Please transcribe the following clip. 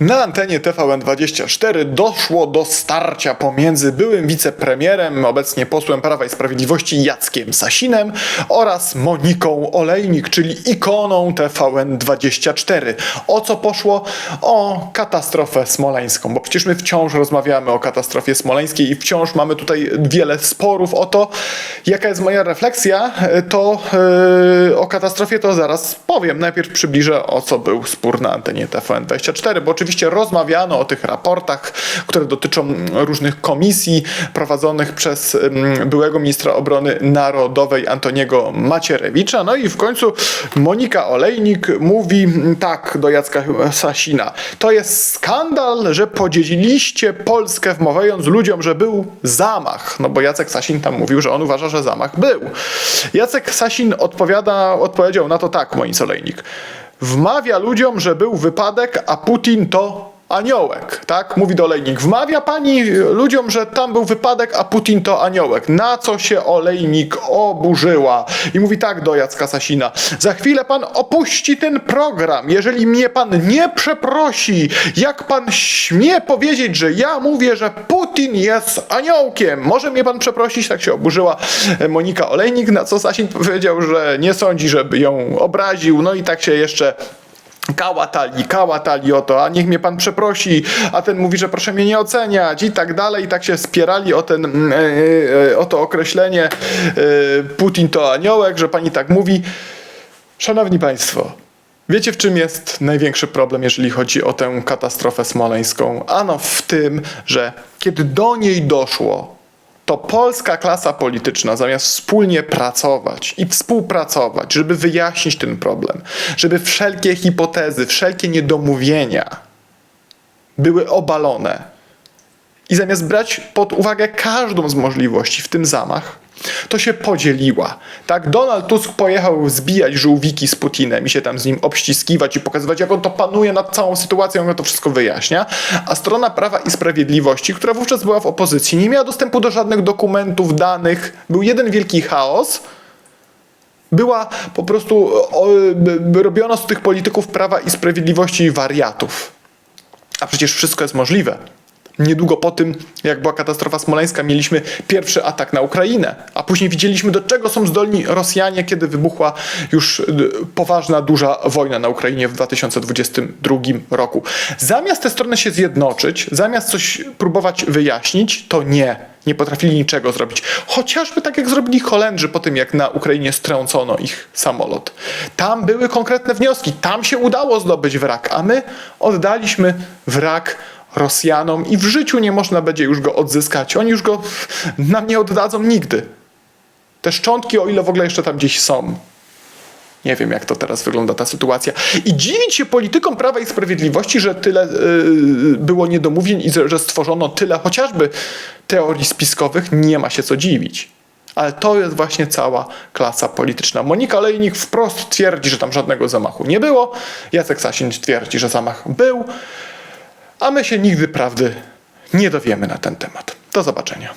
Na antenie TVN24 doszło do starcia pomiędzy byłym wicepremierem, obecnie posłem Prawa i Sprawiedliwości Jackiem Sasinem oraz Moniką Olejnik, czyli ikoną TVN24. O co poszło? O katastrofę smoleńską, bo przecież my wciąż rozmawiamy o katastrofie smoleńskiej i wciąż mamy tutaj wiele sporów o to, jaka jest moja refleksja, to yy, o katastrofie to zaraz powiem. Najpierw przybliżę o co był spór na antenie TVN24, bo oczywiście rozmawiano o tych raportach, które dotyczą różnych komisji prowadzonych przez byłego ministra obrony narodowej Antoniego Macierewicza. No i w końcu Monika Olejnik mówi tak do Jacka Sasina. To jest skandal, że podzieliliście Polskę wmawiając ludziom, że był zamach. No bo Jacek Sasin tam mówił, że on uważa, że zamach był. Jacek Sasin odpowiada, odpowiedział na to tak, Monice Olejnik. Wmawia ludziom, że był wypadek, a Putin to aniołek, tak? Mówi do Olejnik. Wmawia pani ludziom, że tam był wypadek, a Putin to aniołek. Na co się Olejnik oburzyła? I mówi tak do Jacka Sasina. Za chwilę pan opuści ten program. Jeżeli mnie pan nie przeprosi, jak pan śmie powiedzieć, że ja mówię, że Putin jest aniołkiem. Może mnie pan przeprosić? Tak się oburzyła Monika Olejnik, na co Sasin powiedział, że nie sądzi, żeby ją obraził. No i tak się jeszcze kałatali, kałatali o to, a niech mnie pan przeprosi, a ten mówi, że proszę mnie nie oceniać i tak dalej, i tak się spierali o, ten, mm, e, e, o to określenie e, Putin to aniołek, że pani tak mówi. Szanowni Państwo, wiecie w czym jest największy problem, jeżeli chodzi o tę katastrofę smoleńską? Ano w tym, że kiedy do niej doszło, to polska klasa polityczna zamiast wspólnie pracować i współpracować, żeby wyjaśnić ten problem, żeby wszelkie hipotezy, wszelkie niedomówienia były obalone i zamiast brać pod uwagę każdą z możliwości, w tym zamach, to się podzieliła. Tak, Donald Tusk pojechał zbijać żółwiki z Putinem i się tam z nim obściskiwać i pokazywać, jak on to panuje nad całą sytuacją, jak on to wszystko wyjaśnia. A strona Prawa i Sprawiedliwości, która wówczas była w opozycji, nie miała dostępu do żadnych dokumentów, danych. Był jeden wielki chaos. Była po prostu, robiono z tych polityków Prawa i Sprawiedliwości wariatów. A przecież wszystko jest możliwe. Niedługo po tym, jak była katastrofa smoleńska, mieliśmy pierwszy atak na Ukrainę, a później widzieliśmy, do czego są zdolni Rosjanie, kiedy wybuchła już y, poważna, duża wojna na Ukrainie w 2022 roku. Zamiast te strony się zjednoczyć, zamiast coś próbować wyjaśnić, to nie. Nie potrafili niczego zrobić. Chociażby tak jak zrobili Holendrzy po tym, jak na Ukrainie strącono ich samolot. Tam były konkretne wnioski, tam się udało zdobyć wrak, a my oddaliśmy wrak Rosjanom i w życiu nie można będzie już go odzyskać. Oni już go nam nie oddadzą nigdy. Te szczątki, o ile w ogóle jeszcze tam gdzieś są. Nie wiem, jak to teraz wygląda ta sytuacja. I dziwić się politykom Prawa i Sprawiedliwości, że tyle yy, było niedomówień i że stworzono tyle chociażby teorii spiskowych, nie ma się co dziwić. Ale to jest właśnie cała klasa polityczna. Monika Olejnik wprost twierdzi, że tam żadnego zamachu nie było. Jacek Sasin twierdzi, że zamach był. A my się nigdy prawdy nie dowiemy na ten temat. Do zobaczenia.